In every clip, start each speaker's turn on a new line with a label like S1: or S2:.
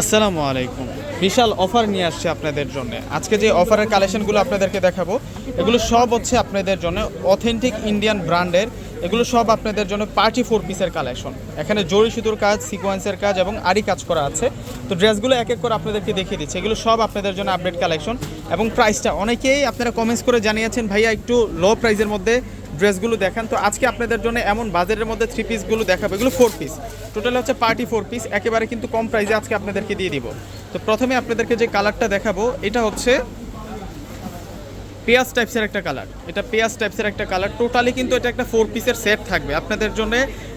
S1: আসসালামু আলাইকুম। বিশাল অফার নিয়ে আসছে আপনাদের জন্য। আজকে যে অফারের কালেকশনগুলো আপনাদেরকে দেখাবো, এগুলো সব হচ্ছে আপনাদের জন্য অথেন্টিক ইন্ডিয়ান ব্র্যান্ডের এগুলো সব আপনাদের জন্য পার্টি ফোর পিসের কালেকশন এখানে জরি সুতোর কাজ সিকোয়েন্সের কাজ এবং আরি কাজ করা আছে। তো ড্রেসগুলো এক এক করে আপনাদেরকে দেখিয়ে দিচ্ছে। এগুলো সব আপনাদের জন্য আপডেট কালেকশন এবং প্রাইসটা অনেকেই আপনারা কমেন্টস করে জানিয়েছেন, ভাইয়া, একটু লো প্রাইসের মধ্যে ড্রেসগুলো দেখান। তো আজকে আপনাদের জন্য এমন বাজারের মধ্যে থ্রি পিসগুলো দেখাবো। এগুলো ফোর পিস টোটাল হচ্ছে পার্টি ফোর পিস একেবারে কিন্তু কম প্রাইসে আজকে আপনাদেরকে দিয়ে দিব। তো প্রথমে আপনাদেরকে যে কালারটা দেখাবো, এটা হচ্ছে পেঁয়াজ টাইপসের একটা কালার এটা পেঁয়াজ টাইপসের একটা কালার টোটালি কিন্তু এটা একটা ফোর পিসের সেট থাকবে। আপনাদের জন্য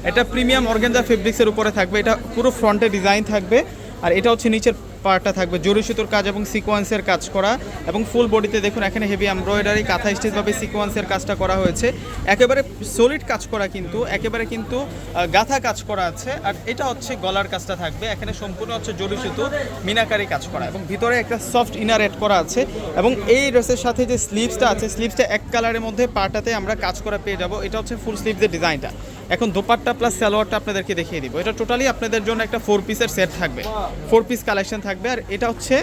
S1: এটা প্রিমিয়াম অর্গেঞ্জা ফেব্রিক্সের উপরে থাকবে। এটা পুরো ফ্রন্টে ডিজাইন থাকবে। আর এটা হচ্ছে নিচের পার্টটা থাকবে জরি সুতোর কাজ এবং সিকোয়েন্সের কাজ করা। এবং ফুল বডিতে দেখুন, এখানে হেভি এমব্রয়ডারি কাঁথা স্টিচভাবে সিকোয়েন্সের কাজটা করা হয়েছে। একেবারে সলিড কাজ করা কিন্তু, একেবারে কিন্তু গাঁথা কাজ করা আছে। আর এটা হচ্ছে গলার কাজটা থাকবে। এখানে সম্পূর্ণ হচ্ছে জরি সুতো, মিনাকারি কাজ করা। এবং ভিতরে একটা সফট ইনার এড করা আছে। এবং এই ড্রেসের সাথে যে স্লিভসটা আছে স্লিভসটা এক কালারের মধ্যে পাটাতে আমরা কাজ করা পেয়ে যাব। এটা হচ্ছে ফুল স্লিভসের ডিজাইনটা এখন দোপাট্টা প্লাস সালোয়ারটা আপনাদেরকে দেখিয়ে দিব। এটা টোটালি আপনাদের জন্য একটা ফোর পিসের সেট থাকবে। ফোর পিস কালেকশন থাকবে আর এটা হচ্ছে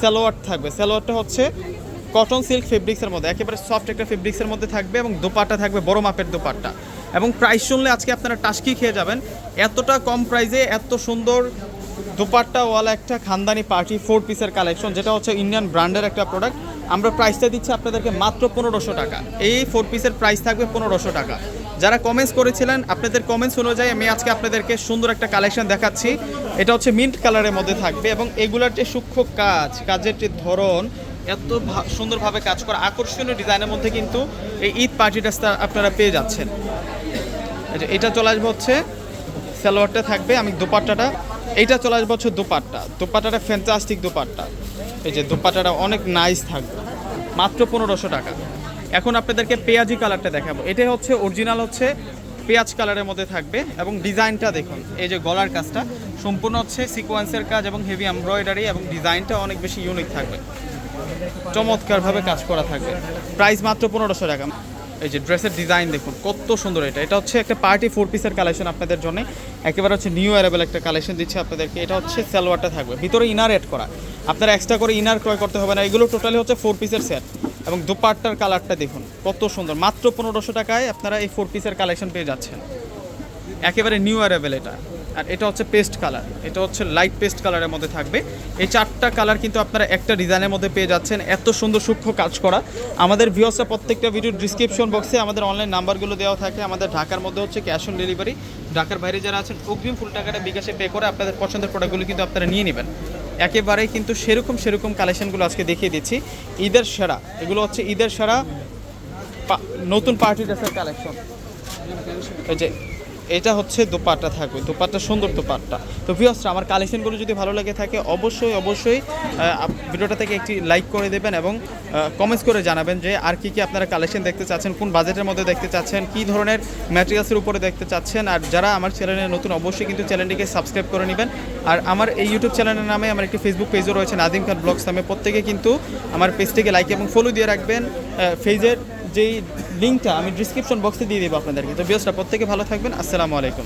S1: সালোয়ার থাকবে। সালোয়ারটা হচ্ছে কটন সিল্ক ফেব্রিক্সের মধ্যে, একেবারে সফট একটা ফেব্রিক্সের মধ্যে থাকবে এবং দোপাট্টা থাকবে, বড় মাপের দোপাট্টা। এবং প্রাইস শুনলে আজকে আপনারা টাস্কি খেয়ে যাবেন। এতটা কম প্রাইসে এত সুন্দর দোপাট্টাওয়ালা একটা খানদানি পার্টি ফোর পিসের কালেকশন যেটা হচ্ছে ইন্ডিয়ান ব্র্যান্ডের একটা প্রোডাক্ট আমরা প্রাইসটা দিচ্ছি আপনাদেরকে মাত্র পনেরোশো টাকা। এই ফোর পিসের প্রাইস থাকবে পনেরোশো টাকা। যারা কমেন্টস করেছিলেন, আপনাদের কমেন্টস অনুযায়ী আমি আজকে আপনাদেরকে সুন্দর একটা কালেকশন দেখাচ্ছি। এটা হচ্ছে মিন্ট কালারের মধ্যে থাকবে এবং এগুলার যে সূক্ষ্ম কাজ, কাজের যে ধরন, এত সুন্দরভাবে কাজ করা। আকর্ষণীয় ডিজাইনের মধ্যে কিন্তু এই ঈদ পার্টি ড্রেসটা আপনারা পেয়ে যাচ্ছেন। এটা চলে আসবে হচ্ছে, সালোয়ারটা থাকবে, আমি দোপাট্টাটা। এইটা চলে আসবে হচ্ছে দোপাট্টা। দোপাট্টাটা ফ্যান্টাস্টিক দোপাট্টা। এই যে দোপাট্টাটা অনেক নাইস থাকবে। মাত্র পনেরোশো টাকা। এখন আপনাদেরকে পেঁয়াজি কালারটা দেখাবো। এটা হচ্ছে অরিজিনাল হচ্ছে, পেঁয়াজ কালারের মধ্যে থাকবে এবং ডিজাইনটা দেখুন, এই যে গলার কাজটা, সম্পূর্ণ হচ্ছে সিকোয়েন্সের কাজ এবং হেভি এমব্রয়ডারি এবং ডিজাইনটা অনেক বেশি ইউনিক থাকবে। চমৎকারভাবে কাজ করা থাকবে। প্রাইস মাত্র পনেরোশো টাকা। এই যে ড্রেসের ডিজাইন দেখুন, কত সুন্দর এটা। এটা হচ্ছে একটা পার্টি ফোর পিসের কালেকশন আপনাদের জন্য। একেবারে হচ্ছে নিউ অ্যারেবল একটা কালেকশন দিচ্ছে আপনাদেরকে। এটা হচ্ছে সালোয়ারটা থাকবে। ভিতরে ইনার এড করা। আপনারা এক্সট্রা করে ইনার ক্রয় করতে হবে না। এগুলো টোটালি হচ্ছে ফোর পিসের সেট এবং দুপাট্টার কালারটা দেখুন, কত সুন্দর। মাত্র পনেরোশো টাকায় আপনারা এই ফোর পিসের কালেকশন পেয়ে যাচ্ছেন। একেবারে নিউ অ্যারেবেল এটা। আর এটা হচ্ছে পেস্ট কালার এটা হচ্ছে লাইট পেস্ট কালারের মধ্যে থাকবে। এই চারটা কালার কিন্তু আপনারা একটা ডিজাইনের মধ্যে পেয়ে যাচ্ছেন। এত সুন্দর সূক্ষ্ম কাজ করা। আমাদের ভিউসরা প্রত্যেকটা ভিডিও ডিসক্রিপশন বক্সে আমাদের অনলাইন নাম্বারগুলো দেওয়া থাকে। আমাদের ঢাকার মধ্যে হচ্ছে ক্যাশ অন ডেলিভারি ঢাকার বাইরে যারা আছেন, অগ্রিম ফুল টাকাটা বিকাশে পে করে আপনাদের পছন্দের প্রোডাক্টগুলো কিন্তু আপনারা নিয়ে নেবেন। একেবারেই কিন্তু সেরকম সেরকম কালেকশনগুলো আজকে দেখিয়ে দিচ্ছি। ঈদের সেরা, এগুলো হচ্ছে ঈদের সেরা নতুন পার্টি ড্রেসের কালেকশন যে এটা হচ্ছে দোপাট্টা থাকবে, দোপাট্টা সুন্দর দোপাট্টা। তো ভিউয়ার্সরা আমার কালেকশনগুলো যদি ভালো লাগে থাকে, অবশ্যই অবশ্যই ভিডিওটা থেকে একটি লাইক করে দেবেন এবং কমেন্টস করে জানাবেন যে আর কি কি আপনারা কালেকশন দেখতে চাচ্ছেন, কোন বাজেটের মধ্যে দেখতে চাচ্ছেন, কী ধরনের ম্যাটেরিয়ালসের উপরে দেখতে চাচ্ছেন। আর যারা আমার চ্যানেলে নতুন, অবশ্যই কিন্তু চ্যানেলটিকে সাবস্ক্রাইব করে নেবেন। আর আমার এই ইউটিউব চ্যানেলের নামে আমার একটি ফেসবুক পেজও রয়েছে নাদিম খান ব্লগস নামে। প্রত্যেকে কিন্তু আমার পেজটিকে লাইক এবং ফলো দিয়ে রাখবেন পেজের যেই লিঙ্কটা আমি ডিসক্রিপশন বক্সে দিয়ে দেবো আপনাদেরকে। তো বিয়সটা প্রত্যেকে ভালো থাকবেন। আসসালামু আলাইকুম।